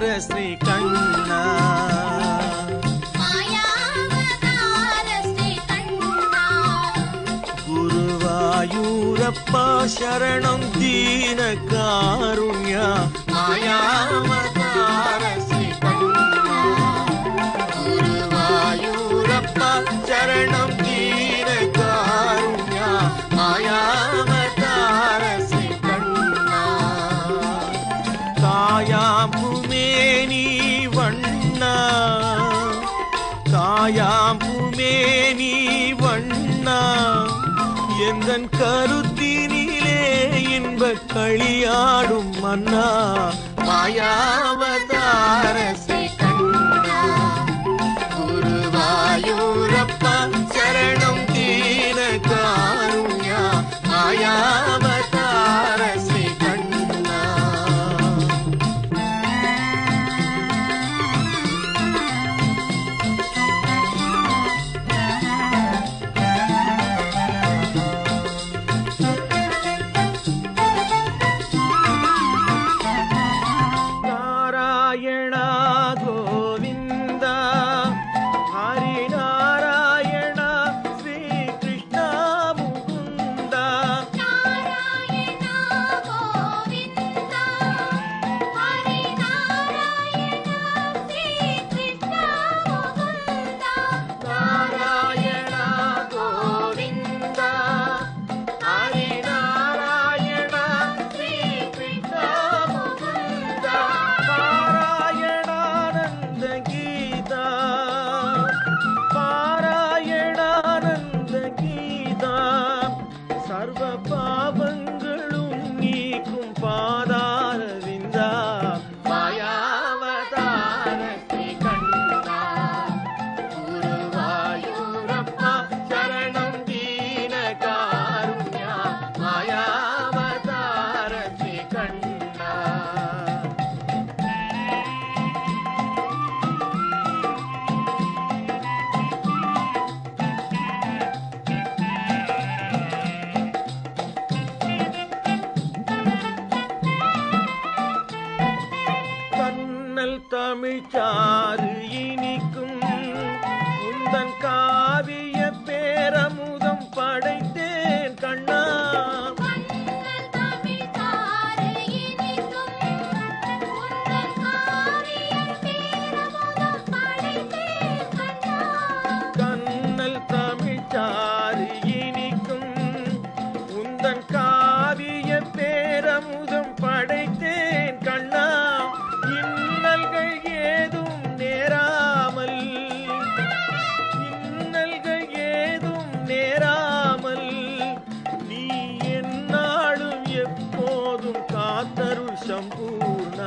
ஸ்ரீ கண்ணா. மாயாவதார ஸ்ரீ கண்ணா குருவாயூரப்பா சரணம் காயாம்புமேனி வண்ணா. எந்தன் கருத்தினிலே இன்ப களியாடும் மன்னா மாயாவதார विचार ಸಂಪೂರ್ಣ